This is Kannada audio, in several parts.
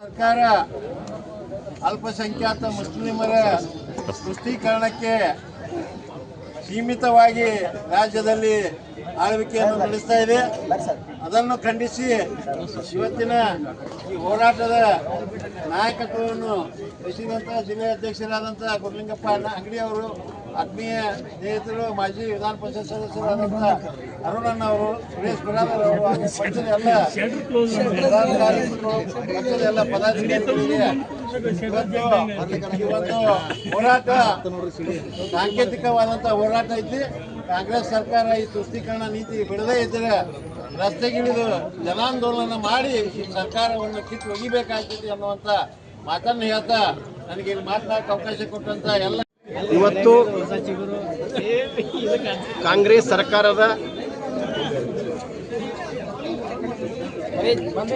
ಸರ್ಕಾರ ಅಲ್ಪಸಂಖ್ಯಾತ ಮುಸ್ಲಿಮರ ಪುಷ್ಟೀಕರಣಕ್ಕೆ ಸೀಮಿತವಾಗಿ ರಾಜ್ಯದಲ್ಲಿ ಆಳ್ವಿಕೆಯನ್ನು ನಡೆಸ್ತಾ ಇದೆ. ಅದನ್ನು ಖಂಡಿಸಿ ಇವತ್ತಿನ ಈ ಹೋರಾಟದ ನಾಯಕತ್ವವನ್ನು ವಹಿಸಿದಂಥ ಜಿಲ್ಲೆ ಅಧ್ಯಕ್ಷರಾದಂಥ ಗುರುಲಿಂಗಪ್ಪ ಅಂಗಡಿ ಅವರು ಆತ್ಮೀಯ ಸ್ನೇಹಿತರು ಮಾಜಿ ವಿಧಾನ ಪರಿಷತ್ ಸದಸ್ಯರಾದಂಥ ಅರುಣಣ್ಣ ಅವರು ಸುರೇಶ್ ಬಿರಾದರ್ ಅವರು ಹಾಗೂ ಪಕ್ಷದ ಎಲ್ಲ ಪದಾಧಿಕಾರಿಗಳು, ಪಕ್ಷದ ಎಲ್ಲ ಪದಾಧಿಕಾರಿಗಳಿಗೆ ಇವತ್ತು ಹೋರಾಟ ಸಾಂಕೇತಿಕವಾದಂಥ ಹೋರಾಟ ಐತಿ. ಕಾಂಗ್ರೆಸ್ ಸರ್ಕಾರ ಈ ತುಷ್ಟೀಕರಣ ನೀತಿ ಬಿಡದೇ ಇದ್ದರೆ ರಸ್ತೆಗಿಳಿದು ಜನಾಂದೋಲನ ಮಾಡಿ ಸರ್ಕಾರವನ್ನು ಕಿತ್ತು ಒಗಿಬೇಕಾಗ್ತದೆ ಅನ್ನುವಂಥ ಮಾತನ್ನು ಹೇಳ್ತಾ ನನಗೆ ಇಲ್ಲಿ ಮಾತನಾಡಕ್ಕೆ ಅವಕಾಶ ಕೊಟ್ಟಂತ ಎಲ್ಲ ಇವತ್ತು ಕಾಂಗ್ರೆಸ್ ಸರ್ಕಾರದ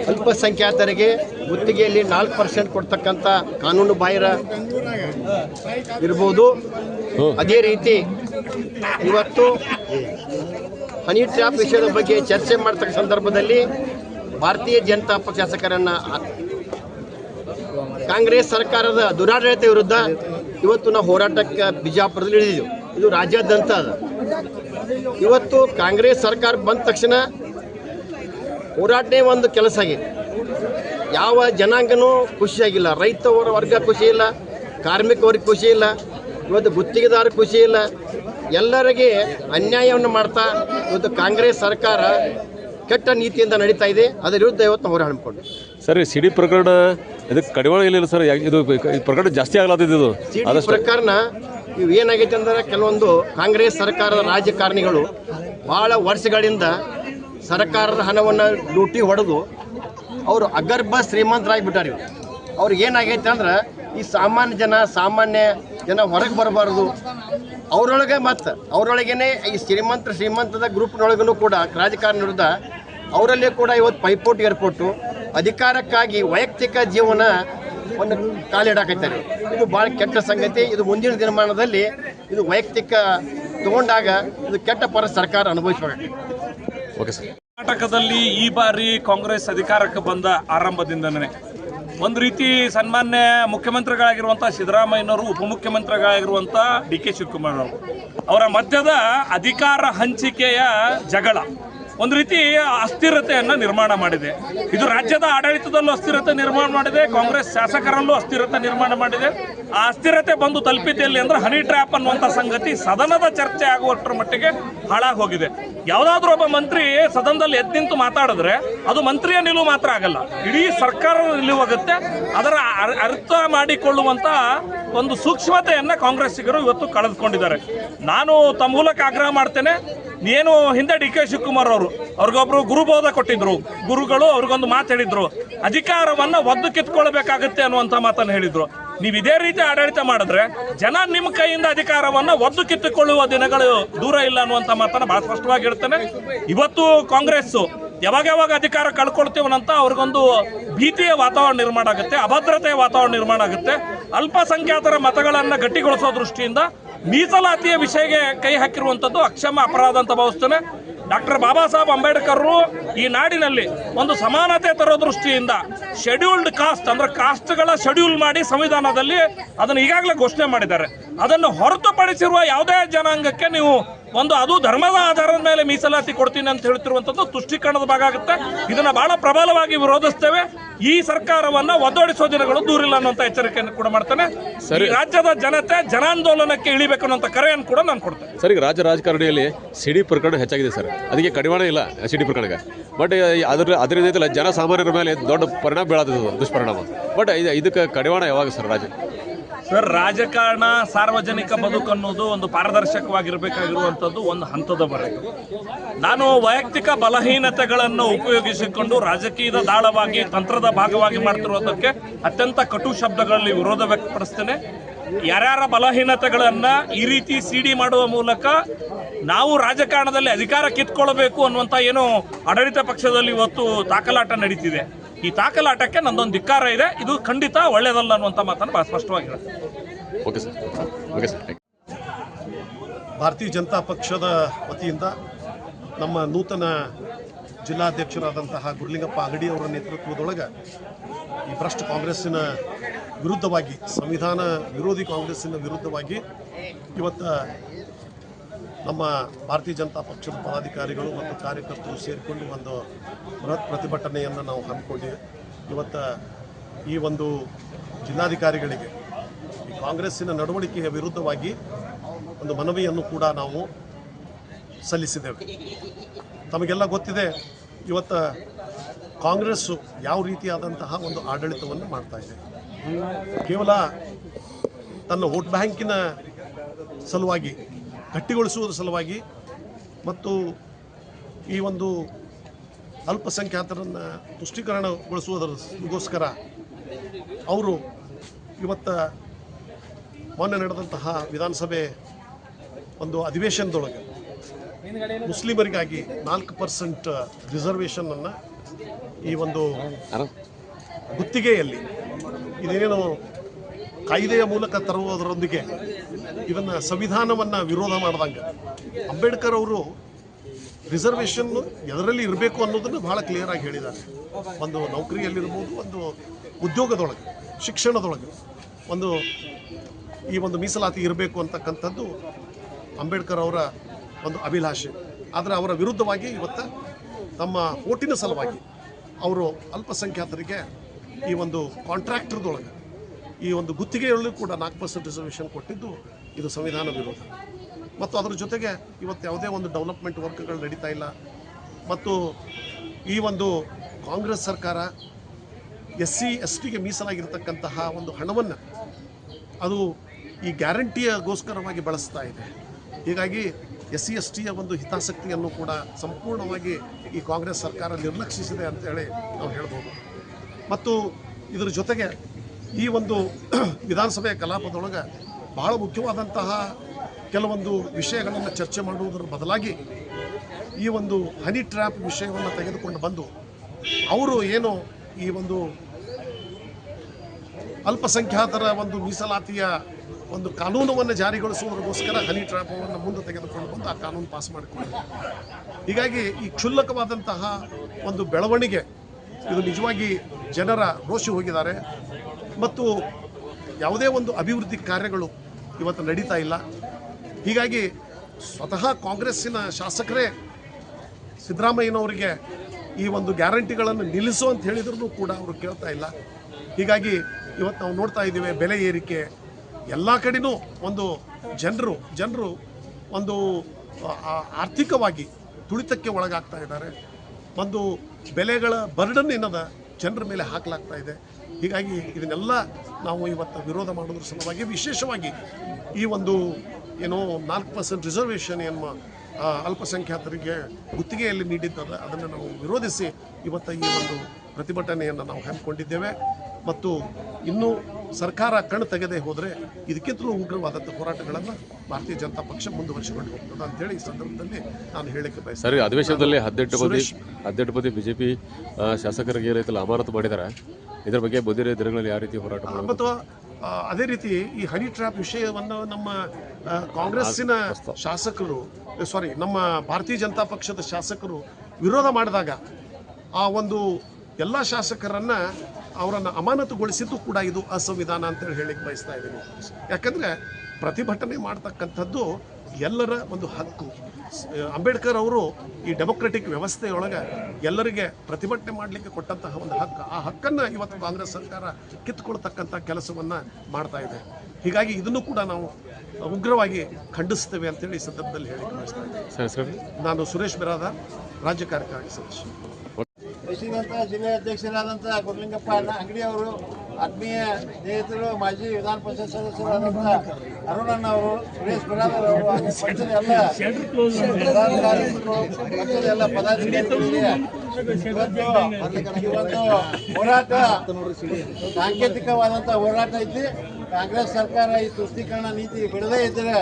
ಅಲ್ಪಸಂಖ್ಯಾತರಿಗೆ ಗುತ್ತಿಗೆಯಲ್ಲಿ ನಾಲ್ಕು ಪರ್ಸೆಂಟ್ ಕೊಡ್ತಕ್ಕಂಥ ಕಾನೂನು ಬಾಹಿರ ಇರ್ಬೋದು. ಅದೇ ರೀತಿ ಇವತ್ತು ಹನಿ ಟ್ರ್ಯಾಪ್ ವಿಷಯದ ಬಗ್ಗೆ ಚರ್ಚೆ ಮಾಡ್ತಕ್ಕ ಸಂದರ್ಭದಲ್ಲಿ ಭಾರತೀಯ ಜನತಾ ಪಕ್ಷ ಶಾಸಕರನ್ನ ಕಾಂಗ್ರೆಸ್ ಸರ್ಕಾರದ ದುರಾಡಳಿತ ವಿರುದ್ಧ ಇವತ್ತು ನಾವು ಹೋರಾಟಕ್ಕೆ ಬಿಜಾಪುರದಲ್ಲಿ ಇಳಿದಿದ್ದೆವು ಇದು ರಾಜ್ಯಾದ್ಯಂತ ಅದ. ಇವತ್ತು ಕಾಂಗ್ರೆಸ್ ಸರ್ಕಾರ ಬಂದ ತಕ್ಷಣ ಹೋರಾಟನೇ ಒಂದು ಕೆಲಸ ಆಗಿದೆ. ಯಾವ ಜನಾಂಗನೂ ಖುಷಿಯಾಗಿಲ್ಲ. ರೈತ ವರ್- ವರ್ಗ ಖುಷಿ ಇಲ್ಲ ಕಾರ್ಮಿಕ ವರ್ಗ ಖುಷಿ ಇಲ್ಲ ಇವತ್ತು ಗುತ್ತಿಗೆದಾರ ಖುಷಿ ಇಲ್ಲ. ಎಲ್ಲರಿಗೆ ಅನ್ಯಾಯವನ್ನು ಮಾಡ್ತಾ ಇವತ್ತು ಕಾಂಗ್ರೆಸ್ ಸರ್ಕಾರ ಕೆಟ್ಟ ನೀತಿಯಿಂದ ನಡೀತಾ ಇದೆ. ಅದರ ವಿರುದ್ಧ ಇವತ್ತು ಹೋರಾಟ ಹಮ್ಮಿಕೊಂಡು ಸರ್ ಸಿಡಿ ಪ್ರಕರಣ ಇದಕ್ಕೆ ಕಡಿವಾಳ ಇಲ್ಲ ಸರ್. ಇದು ಪ್ರಕರಣ ಜಾಸ್ತಿ ಆಗ್ಲಾತಿದ್ದು ಇದು. ಪ್ರಕರಣ ಇವು ಏನಾಗೈತೆ ಅಂದ್ರೆ ಕೆಲವೊಂದು ಕಾಂಗ್ರೆಸ್ ಸರ್ಕಾರದ ರಾಜಕಾರಣಿಗಳು ಭಾಳ ವರ್ಷಗಳಿಂದ ಸರ್ಕಾರದ ಹಣವನ್ನು ಲೂಟಿ ಹೊಡೆದು ಅವರು ಅಗರ್ಭ ಶ್ರೀಮಂತರಾಗಿಬಿಟ್ಟಾರೆ ಇವರು. ಅವ್ರಿಗೆ ಏನಾಗೈತೆ ಅಂದ್ರೆ ಈ ಸಾಮಾನ್ಯ ಜನ ಸಾಮಾನ್ಯ ಜನ ಹೊರಗೆ ಬರಬಾರ್ದು. ಅವರೊಳಗೆ ಮತ್ತು ಅವರೊಳಗೇನೆ ಈ ಶ್ರೀಮಂತ, ಶ್ರೀಮಂತದ ಗ್ರೂಪ್ನೊಳಗೂ ಕೂಡ, ರಾಜಕಾರಣ ವಿರುದ್ಧ ಅವರಲ್ಲೇ ಕೂಡ ಇವತ್ತು ಪೈಪೋಟಿ ಏರ್ಪೋರ್ಟು. ಅಧಿಕಾರಕ್ಕಾಗಿ ವೈಯಕ್ತಿಕ ಜೀವನ ಒಂದು ಕಾಲಿಡಾಕೈತಾರೆ. ಇದು ಭಾಳ ಕೆಟ್ಟ ಸಂಗತಿ. ಇದು ಮುಂದಿನ ದಿನಮಾನದಲ್ಲಿ ಇದು ವೈಯಕ್ತಿಕ ತಗೊಂಡಾಗ ಇದು ಕೆಟ್ಟ ಪರ ಸರ್ಕಾರ ಅನುಭವಿಸಬೇಕಾಗ್ತದೆ ಓಕೆ ಸರ್ ಕರ್ನಾಟಕದಲ್ಲಿ ಈ ಬಾರಿ ಕಾಂಗ್ರೆಸ್ ಅಧಿಕಾರಕ್ಕೆ ಬಂದ ಆರಂಭದಿಂದನೇ ಒಂದು ರೀತಿ ಸನ್ಮಾನ್ಯ ಮುಖ್ಯಮಂತ್ರಿಗಳಾಗಿರುವಂಥ ಸಿದ್ದರಾಮಯ್ಯನವರು, ಉಪಮುಖ್ಯಮಂತ್ರಿಗಳಾಗಿರುವಂಥ ಡಿ ಕೆ ಶಿವಕುಮಾರ್ ಅವರು. ಅವರ ಮಧ್ಯದ ಅಧಿಕಾರ ಹಂಚಿಕೆಯ ಜಗಳ ಒಂದು ರೀತಿ ಅಸ್ಥಿರತೆಯನ್ನು ನಿರ್ಮಾಣ ಮಾಡಿದೆ. ಇದು ರಾಜ್ಯದ ಆಡಳಿತದಲ್ಲೂ ಅಸ್ಥಿರತೆ ನಿರ್ಮಾಣ ಮಾಡಿದೆ, ಕಾಂಗ್ರೆಸ್ ಶಾಸಕರಲ್ಲೂ ಅಸ್ಥಿರತೆ ನಿರ್ಮಾಣ ಮಾಡಿದೆ. ಆ ಅಸ್ಥಿರತೆ ಬಂದು ತಲುಪಿದ್ದೆಲ್ಲಿ ಅಂದ್ರೆ ಹನಿ ಟ್ರ್ಯಾಪ್ ಅನ್ನುವಂಥ ಸಂಗತಿ ಸದನದ ಚರ್ಚೆ ಆಗುವಷ್ಟರ ಮಟ್ಟಿಗೆ ಹಾಳಾಗಿ ಹೋಗಿದೆ ಯಾವುದಾದ್ರೂ ಒಬ್ಬ ಮಂತ್ರಿ ಸದನದಲ್ಲಿ ಎದ್ದು ನಿಂತು ಮಾತಾಡಿದ್ರೆ ಅದು ಮಂತ್ರಿಯ ನಿಲುವು ಮಾತ್ರ ಆಗಲ್ಲ. ಇಡೀ ಸರ್ಕಾರದ ನಿಲುವಾಗುತ್ತೆ ಅದರ ಅರ್- ಅರ್ಥ ಮಾಡಿಕೊಳ್ಳುವಂತ ಒಂದು ಸೂಕ್ಷ್ಮತೆಯನ್ನ ಕಾಂಗ್ರೆಸ್ಸಿಗರು ಇವತ್ತು ಕಳೆದುಕೊಂಡಿದ್ದಾರೆ. ನಾನು ತಮ್ಮ ಮೂಲಕ ಆಗ್ರಹ ಮಾಡ್ತೇನೆ. ಏನು ಹಿಂದೆ ಡಿ ಕೆ ಶಿವಕುಮಾರ್ ಅವರು, ಅವ್ರಿಗೊಬ್ರು ಗುರುಬೋಧ ಕೊಟ್ಟಿದ್ರು. ಗುರುಗಳು ಅವ್ರಿಗೊಂದು ಮಾತು ಹೇಳಿದ್ರು. ಅಧಿಕಾರವನ್ನ ಒದ್ದು ಕಿತ್ಕೊಳ್ಬೇಕಾಗುತ್ತೆ ಅನ್ನುವಂಥ ಮಾತನ್ನು ಹೇಳಿದ್ರು. ನೀವು ಇದೇ ರೀತಿ ಆಡಳಿತ ಮಾಡಿದ್ರೆ ಜನ ನಿಮ್ಮ ಕೈಯಿಂದ ಅಧಿಕಾರವನ್ನ ಒದ್ದು ಕಿತ್ತುಕೊಳ್ಳುವ ದಿನಗಳು ದೂರ ಇಲ್ಲ ಅನ್ನುವಂಥ ಮಾತನ್ನ ಬಹಳ ಸ್ಪಷ್ಟವಾಗಿ ಹೇಳ್ತೇನೆ. ಇವತ್ತು ಕಾಂಗ್ರೆಸ್ ಯಾವಾಗ ಯಾವಾಗ ಅಧಿಕಾರ ಕಳ್ಕೊಳ್ತೀವನಂತ ಅವ್ರಿಗೊಂದು ಭೀತಿಯ ವಾತಾವರಣ ನಿರ್ಮಾಣ ಆಗುತ್ತೆ, ಅಭದ್ರತೆಯ ವಾತಾವರಣ ನಿರ್ಮಾಣ ಆಗುತ್ತೆ. ಅಲ್ಪಸಂಖ್ಯಾತರ ಮತಗಳನ್ನು ಗಟ್ಟಿಗೊಳಿಸೋ ದೃಷ್ಟಿಯಿಂದ ಮೀಸಲಾತಿಯ ವಿಷಯಕ್ಕೆ ಕೈ ಹಾಕಿರುವಂಥದ್ದು ಅಕ್ಷಮ ಅಪರಾಧ ಅಂತ ಭಾವಿಸ್ತೇನೆ. ಡಾಕ್ಟರ್ ಬಾಬಾ ಸಾಹೇಬ್ ಅಂಬೇಡ್ಕರ್ರು ಈ ನಾಡಿನಲ್ಲಿ ಒಂದು ಸಮಾನತೆ ತರೋ ದೃಷ್ಟಿಯಿಂದ ಶೆಡ್ಯೂಲ್ಡ್ ಕಾಸ್ಟ್ ಅಂದ್ರೆ ಕಾಸ್ಟ್ಗಳ ಶೆಡ್ಯೂಲ್ ಮಾಡಿ ಸಂವಿಧಾನದಲ್ಲಿ ಅದನ್ನು ಈಗಾಗಲೇ ಘೋಷಣೆ ಮಾಡಿದ್ದಾರೆ. ಅದನ್ನು ಹೊರತುಪಡಿಸಿರುವ ಯಾವುದೇ ಜನಾಂಗಕ್ಕೆ ನೀವು ಒಂದು ಅದು ಧರ್ಮದ ಆಧಾರದ ಮೇಲೆ ಮೀಸಲಾತಿ ಕೊಡ್ತೀನಿ ಅಂತ ಹೇಳ್ತಿರುವಂಥದ್ದು ತುಷ್ಟೀಕರಣದ ಭಾಗ ಆಗುತ್ತೆ. ಇದನ್ನ ಬಹಳ ಪ್ರಬಲವಾಗಿ ವಿರೋಧಿಸ್ತೇವೆ. ಈ ಸರ್ಕಾರವನ್ನ ಒದ್ದೋಡಿಸೋ ದಿನಗಳು ದೂರಿಲ್ಲ ಅನ್ನುವಂಥ ಎಚ್ಚರಿಕೆಯನ್ನು ಕೂಡ ಮಾಡ್ತೇನೆ. ಸರಿ. ರಾಜ್ಯದ ಜನತೆ ಜನಾಂದೋಲನಕ್ಕೆ ಇಳಿಬೇಕು ಅನ್ನುವಂಥ ಕರೆಯನ್ನು ಕೂಡ ನಾನು ಕೊಡ್ತೇನೆ. ಸರಿ ಈಗ ರಾಜ್ಯ ರಾಜಕಾರಣಿಯಲ್ಲಿ ಸಿಡಿ ಪ್ರಕರಣ ಹೆಚ್ಚಾಗಿದೆ ಸರ್. ಅದಕ್ಕೆ ಕಡಿವಾಣ ಇಲ್ಲ ಸಿಡಿ ಪ್ರಕರಣಕ್ಕೆ. ಬಟ್ ಅದ್ರ ಅದರಿಂದ ಜನಸಾಮಾನ್ಯರ ಮೇಲೆ ದೊಡ್ಡ ಪರಿಣಾಮ ಬೀಳತ್ತದ ದುಷ್ಪರಿಣಾಮ. ಬಟ್ ಇದು ಇದಕ್ಕೆ ಕಡಿವಾಣ ಯಾವಾಗ ಸರ್ ರಾಜ್ಯ? ಸರ್, ರಾಜಕಾರಣ, ಸಾರ್ವಜನಿಕ ಬದುಕು ಅನ್ನೋದು ಒಂದು ಪಾರದರ್ಶಕವಾಗಿರಬೇಕಾಗಿರುವಂಥದ್ದು ಒಂದು ಹಂತದ ಹಂತದವರೆಗೆ. ನಾನು ವೈಯಕ್ತಿಕ ಬಲಹೀನತೆಗಳನ್ನು ಉಪಯೋಗಿಸಿಕೊಂಡು ರಾಜಕೀಯದ ದಾಳವಾಗಿ, ತಂತ್ರದ ಭಾಗವಾಗಿ ಮಾಡ್ತಿರೋದಕ್ಕೆ ಅತ್ಯಂತ ಕಟು ಶಬ್ದಗಳಲ್ಲಿ ವಿರೋಧ ವ್ಯಕ್ತಪಡಿಸ್ತೇನೆ. ಯಾರ್ಯಾರ ಬಲಹೀನತೆಗಳನ್ನು ಈ ರೀತಿ ಸಿಡಿ ಮಾಡುವ ಮೂಲಕ ನಾವು ರಾಜಕಾರಣದಲ್ಲಿ ಅಧಿಕಾರ ಕಿತ್ಕೊಳ್ಬೇಕು ಅನ್ನುವಂಥ ಏನು ಆಡಳಿತ ಪಕ್ಷದಲ್ಲಿ ಇವತ್ತು ತಾಕಲಾಟ ನಡೀತಿದೆ. ಈ ತಾಕಲಾಟಕ್ಕೆ ನಂದೊಂದು ಧಿಕ್ಕಾರ ಇದೆ. ಇದು ಖಂಡಿತ ಒಳ್ಳೆಯದಲ್ಲ ಅನ್ನುವಂಥ ಮಾತನ್ನು ಬಹಳ ಸ್ಪಷ್ಟವಾಗಿ ಹೇಳ್ತೀನಿ. ಓಕೆ ಸರ್ ಓಕೆ ಸರ್ ಭಾರತೀಯ ಜನತಾ ಪಕ್ಷದ ವತಿಯಿಂದ ನಮ್ಮ ನೂತನ ಜಿಲ್ಲಾಧ್ಯಕ್ಷರಾದಂತಹ ಗುರುಲಿಂಗಪ್ಪ ಅಗಡಿ ಅವರ ನೇತೃತ್ವದೊಳಗೆ ಈ ಭ್ರಷ್ಟ ಕಾಂಗ್ರೆಸ್ಸಿನ ವಿರುದ್ಧವಾಗಿ ಸಂವಿಧಾನ ವಿರೋಧಿ ಕಾಂಗ್ರೆಸ್ಸಿನ ವಿರುದ್ಧವಾಗಿ ಇವತ್ತು ನಮ್ಮ ಭಾರತೀಯ ಜನತಾ ಪಕ್ಷದ ಪದಾಧಿಕಾರಿಗಳು ಮತ್ತು ಕಾರ್ಯಕರ್ತರು ಸೇರಿಕೊಂಡು ಒಂದು ಬೃಹತ್ ಪ್ರತಿಭಟನೆಯನ್ನು ನಾವು ಹಮ್ಮಿಕೊಂಡಿವಿ ಇವತ್ತು ಈ ಒಂದು ಜಿಲ್ಲಾಧಿಕಾರಿಗಳಿಗೆ ಕಾಂಗ್ರೆಸ್ಸಿನ ನಡವಳಿಕೆಯ ವಿರುದ್ಧವಾಗಿ ಒಂದು ಮನವಿಯನ್ನು ಕೂಡ ನಾವು ಸಲ್ಲಿಸಿದ್ದೇವೆ. ತಮಗೆಲ್ಲ ಗೊತ್ತಿದೆ, ಇವತ್ತು ಕಾಂಗ್ರೆಸ್ಸು ಯಾವ ರೀತಿಯಾದಂತಹ ಒಂದು ಆಡಳಿತವನ್ನು ಮಾಡ್ತಾ ಇದೆ. ಕೇವಲ ತನ್ನ ವೋಟ್ ಬ್ಯಾಂಕಿನ ಸಲುವಾಗಿ ಗಟ್ಟಿಗೊಳಿಸುವುದರ ಸಲುವಾಗಿ ಮತ್ತು ಈ ಒಂದು ಅಲ್ಪಸಂಖ್ಯಾತರನ್ನು ತುಷ್ಟೀಕರಣಗೊಳಿಸುವುದರಗೋಸ್ಕರ ಅವರು ಇವತ್ತು ಮೊನ್ನೆ ನಡೆದಂತಹ ವಿಧಾನಸಭೆ ಒಂದು ಅಧಿವೇಶನದೊಳಗೆ ಮುಸ್ಲಿಮರಿಗಾಗಿ ನಾಲ್ಕು ಪರ್ಸೆಂಟ್ ರಿಸರ್ವೇಷನನ್ನು ಈ ಒಂದು ಗುತ್ತಿಗೆಯಲ್ಲಿ ಇದೇನು ಕಾಯ್ದೆಯ ಮೂಲಕ ತರುವುದರೊಂದಿಗೆ ಇದನ್ನು ಸಂವಿಧಾನವನ್ನು ವಿರೋಧ ಮಾಡ್ದಂಗೆ. ಅಂಬೇಡ್ಕರ್ ಅವರು ರಿಸರ್ವೇಷನ್ ಎದರಲ್ಲಿ ಇರಬೇಕು ಅನ್ನೋದನ್ನು ಬಹಳ ಕ್ಲಿಯರ್ ಆಗಿ ಹೇಳಿದ್ದಾರೆ. ಒಂದು ನೌಕರಿಯಲ್ಲಿರ್ಬೋದು, ಒಂದು ಉದ್ಯೋಗದೊಳಗೆ, ಶಿಕ್ಷಣದೊಳಗೆ ಒಂದು ಈ ಒಂದು ಮೀಸಲಾತಿ ಇರಬೇಕು ಅಂತಕ್ಕಂಥದ್ದು ಅಂಬೇಡ್ಕರ್ ಅವರ ಒಂದು ಅಭಿಲಾಷೆ. ಆದರೆ ಅವರ ವಿರುದ್ಧವಾಗಿ ಇವತ್ತು ತಮ್ಮ ಓಟಿನ ಸಲುವಾಗಿ ಅವರು ಅಲ್ಪಸಂಖ್ಯಾತರಿಗೆ ಈ ಒಂದು ಕಾಂಟ್ರಾಕ್ಟರ್ದೊಳಗೆ ಈ ಒಂದು ಗುತ್ತಿಗೆಯಲ್ಲೂ ಕೂಡ ನಾಲ್ಕು ಪರ್ಸೆಂಟ್ ರಿಸರ್ವೇಷನ್ ಕೊಟ್ಟಿದ್ದು ಇದು ಸಂವಿಧಾನ ವಿರೋಧ. ಮತ್ತು ಅದರ ಜೊತೆಗೆ ಇವತ್ತು ಯಾವುದೇ ಒಂದು ಡೆವಲಪ್ಮೆಂಟ್ ವರ್ಕ್ಗಳು ನಡೀತಾ ಇಲ್ಲ. ಮತ್ತು ಈ ಒಂದು ಕಾಂಗ್ರೆಸ್ ಸರ್ಕಾರ ಎಸ್ ಸಿ ಎಸ್ ಟಿಗೆ ಮೀಸಲಾಗಿರ್ತಕ್ಕಂತಹ ಒಂದು ಹಣವನ್ನು ಅದು ಈ ಗ್ಯಾರಂಟಿಯಗೋಸ್ಕರವಾಗಿ ಬಳಸ್ತಾ ಇದೆ. ಹೀಗಾಗಿ ಎಸ್ ಸಿ ಎಸ್ ಟಿಯ ಒಂದು ಹಿತಾಸಕ್ತಿಯನ್ನು ಕೂಡ ಸಂಪೂರ್ಣವಾಗಿ ಈ ಕಾಂಗ್ರೆಸ್ ಸರ್ಕಾರ ನಿರ್ಲಕ್ಷಿಸಿದೆ ಅಂತೇಳಿ ನಾವು ಹೇಳ್ಬೋದು. ಮತ್ತು ಇದರ ಜೊತೆಗೆ ಈ ಒಂದು ವಿಧಾನಸಭೆಯ ಕಲಾಪದೊಳಗೆ ಬಹಳ ಮುಖ್ಯವಾದಂತಹ ಕೆಲವೊಂದು ವಿಷಯಗಳನ್ನು ಚರ್ಚೆ ಮಾಡುವುದರ ಬದಲಾಗಿ ಈ ಒಂದು ಹನಿ ಟ್ರ್ಯಾಪ್ ವಿಷಯವನ್ನು ತೆಗೆದುಕೊಂಡು ಬಂದು ಅವರು ಏನು ಈ ಒಂದು ಅಲ್ಪಸಂಖ್ಯಾತರ ಒಂದು ಮೀಸಲಾತಿಯ ಒಂದು ಕಾನೂನನ್ನು ಜಾರಿಗೊಳಿಸುವುದಕ್ಕೋಸ್ಕರ ಹನಿ ಟ್ರ್ಯಾಪನ್ನು ಮುಂದೆ ತೆಗೆದುಕೊಂಡು ಬಂದು ಆ ಕಾನೂನು ಪಾಸ್ ಮಾಡಿಕೊಂಡಿದೆ ಹೀಗಾಗಿ ಈ ಕ್ಷುಲ್ಲಕವಾದಂತಹ ಒಂದು ಬೆಳವಣಿಗೆ, ಇದು ನಿಜವಾಗಿ ಜನರ ರೋಷಿ ಹೋಗಿದ್ದಾರೆ. ಮತ್ತು ಯಾವುದೇ ಒಂದು ಅಭಿವೃದ್ಧಿ ಕಾರ್ಯಗಳು ಇವತ್ತು ನಡೀತಾ ಇಲ್ಲ. ಹೀಗಾಗಿ ಸ್ವತಃ ಕಾಂಗ್ರೆಸ್ಸಿನ ಶಾಸಕರೇ ಸಿದ್ದರಾಮಯ್ಯನವರಿಗೆ ಈ ಒಂದು ಗ್ಯಾರಂಟಿಗಳನ್ನು ನಿಲ್ಲಿಸು ಅಂತ ಹೇಳಿದ್ರು ಕೂಡ ಅವರು ಕೇಳ್ತಾ ಇಲ್ಲ. ಹೀಗಾಗಿ ಇವತ್ತು ನಾವು ನೋಡ್ತಾ ಇದ್ದೀವಿ ಬೆಲೆ ಏರಿಕೆ. ಎಲ್ಲ ಕಡೆನೂ ಒಂದು ಜನರು ಜನರು ಒಂದು ಆರ್ಥಿಕವಾಗಿ ತುಳಿತಕ್ಕೆ ಒಳಗಾಗ್ತಾ ಇದ್ದಾರೆ. ಒಂದು ಬೆಲೆಗಳ ಬರ್ಡನ್ ಏನದ ಜನರ ಮೇಲೆ ಹಾಕಲಾಗ್ತಾ ಇದೆ. ಹೀಗಾಗಿ ಇದನ್ನೆಲ್ಲ ನಾವು ಇವತ್ತು ವಿರೋಧ ಮಾಡೋದ್ರ ಸಲುವಾಗಿ ವಿಶೇಷವಾಗಿ ಈ ಒಂದು ಏನೋ ನಾಲ್ಕು ಪರ್ಸೆಂಟ್ ರಿಸರ್ವೇಷನ್ ಎನ್ನುವ ಅಲ್ಪಸಂಖ್ಯಾತರಿಗೆ ಗುತ್ತಿಗೆಯಲ್ಲಿ ನೀಡಿದ್ದದ ಅದನ್ನು ನಾವು ವಿರೋಧಿಸಿ ಇವತ್ತು ಈ ಒಂದು ಪ್ರತಿಭಟನೆಯನ್ನು ನಾವು ಹಮ್ಮಿಕೊಂಡಿದ್ದೇವೆ. ಮತ್ತು ಇನ್ನೂ ಸರ್ಕಾರ ಕಣ್ಣು ತೆಗೆದೇ ಹೋದರೆ ಇದಕ್ಕಿಂತಲೂ ಉಗ್ರವಾದಂಥ ಹೋರಾಟಗಳನ್ನು ಭಾರತೀಯ ಜನತಾ ಪಕ್ಷ ಮುಂದುವರಿಸಿಕೊಂಡು ಹೋಗ್ತದೆ ಅಂತೇಳಿ ಈ ಸಂದರ್ಭದಲ್ಲಿ ನಾನು ಹೇಳಕ್ಕೆ ಬಯಸ್ತೇನೆ. ಸರಿ ಅಧಿವೇಶನದಲ್ಲಿ ಹದಿನೆಂಟು ಮಂದಿ ಬದಿ ಬಿ ಜೆ ಪಿ ಶಾಸಕರಿಗೆ ಏನೈತಲ್ಲ ಅಮಾನತು ಮಾಡಿದ್ದಾರೆ ಇದರ ಬಗ್ಗೆ ಮುಂದಿನ ದಿನಗಳಲ್ಲಿ ಯಾವ ರೀತಿ ಹೋರಾಟ ಮತ್ತು ಅದೇ ರೀತಿ ಈ ಹನಿ ಟ್ರ್ಯಾಪ್ ವಿಷಯವನ್ನು ನಮ್ಮ ಕಾಂಗ್ರೆಸ್ಸಿನ ಶಾಸಕರು ಸಾರಿ ನಮ್ಮ ಭಾರತೀಯ ಜನತಾ ಪಕ್ಷದ ಶಾಸಕರು ವಿರೋಧ ಮಾಡಿದಾಗ ಆ ಒಂದು ಎಲ್ಲ ಶಾಸಕರನ್ನ ಅವರನ್ನು ಅಮಾನತುಗೊಳಿಸಿದ್ದು ಕೂಡ ಇದು ಅಸಂವಿಧಾನ ಅಂತೇಳಿ ಹೇಳಿಕ್ಕೆ ಬಯಸ್ತಾ ಇದ್ದೀನಿ. ಯಾಕಂದ್ರೆ ಪ್ರತಿಭಟನೆ ಮಾಡ್ತಕ್ಕಂಥದ್ದು ಎಲ್ಲರ ಒಂದು ಹಕ್ಕು. ಅಂಬೇಡ್ಕರ್ ಅವರು ಈ ಡೆಮೊಕ್ರೆಟಿಕ್ ವ್ಯವಸ್ಥೆಯೊಳಗೆ ಎಲ್ಲರಿಗೆ ಪ್ರತಿಭಟನೆ ಮಾಡಲಿಕ್ಕೆ ಕೊಟ್ಟಂತಹ ಒಂದು ಹಕ್ಕು. ಆ ಹಕ್ಕನ್ನು ಇವತ್ತು ಕಾಂಗ್ರೆಸ್ ಸರ್ಕಾರ ಕಿತ್ಕೊಳ್ತಕ್ಕಂಥ ಕೆಲಸವನ್ನು ಮಾಡ್ತಾ ಇದೆ. ಹೀಗಾಗಿ ಇದನ್ನು ಕೂಡ ನಾವು ಉಗ್ರವಾಗಿ ಖಂಡಿಸ್ತೇವೆ ಅಂತೇಳಿ ಈ ಸಂದರ್ಭದಲ್ಲಿ ಹೇಳಿ ಬಯಸ್ತಾ ಸರ್ ಸರ್. ನಾನು ಸುರೇಶ್ ಬಿರಾದ ರಾಜ್ಯ ಕಾರ್ಯಕಾರಿ ಸದಸ್ಯ ಬೆಳೆಸಿದಂಥ ಜಿಲ್ಲೆ ಅಧ್ಯಕ್ಷರಾದಂಥ ಗುರುಲಿಂಗಪ್ಪ ಅಣ್ಣ ಅಂಗಡಿ ಅವರು, ಆತ್ಮೀಯ ಸ್ನೇಹಿತರು, ಮಾಜಿ ವಿಧಾನ ಪರಿಷತ್ ಸದಸ್ಯರಾದಂಥ ಅರುಣಣ್ಣ ಅವರು, ಸುರೇಶ್ ಬಿರಾದರ್ ಅವರು ಎಲ್ಲ ಎಲ್ಲ ಪದಾಧಿಕಾರಿಗಳಿಗೆ ಹೋರಾಟ ಸಾಂಕೇತಿಕವಾದಂಥ ಹೋರಾಟ ಐತಿ. ಕಾಂಗ್ರೆಸ್ ಸರ್ಕಾರ ಈ ತುಷ್ಟೀಕರಣ ನೀತಿ ಬಿಡದೇ ಇದ್ದರೆ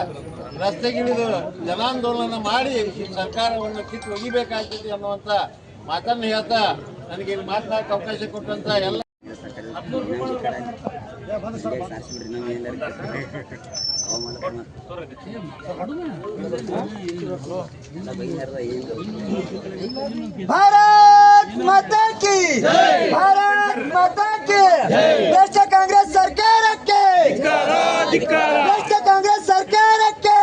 ರಸ್ತೆಗಿಳಿದು ಜನಾಂದೋಲನ ಮಾಡಿ ಸರ್ಕಾರವನ್ನು ಕಿತ್ತು ಒಗಿಬೇಕಾಗ್ತದೆ ಅನ್ನುವಂಥ ಮಾತನ್ನ ಹೇಳ್ತಾ ನನಗೆ ಇಲ್ಲಿ ಮಾತನಾಡಕ್ಕೆ ಅವಕಾಶ ಕೊಟ್ಟಂತ ಎಲ್ಲ ಭಾರತ್ ಮಾತಾಕಿ ಭಾರತ್ ಮಾತಾಕೆ ದೇಶ ಕಾಂಗ್ರೆಸ್ ಸರ್ಕಾರಕ್ಕೆ ದೇಶ ಕಾಂಗ್ರೆಸ್ ಸರ್ಕಾರಕ್ಕೆ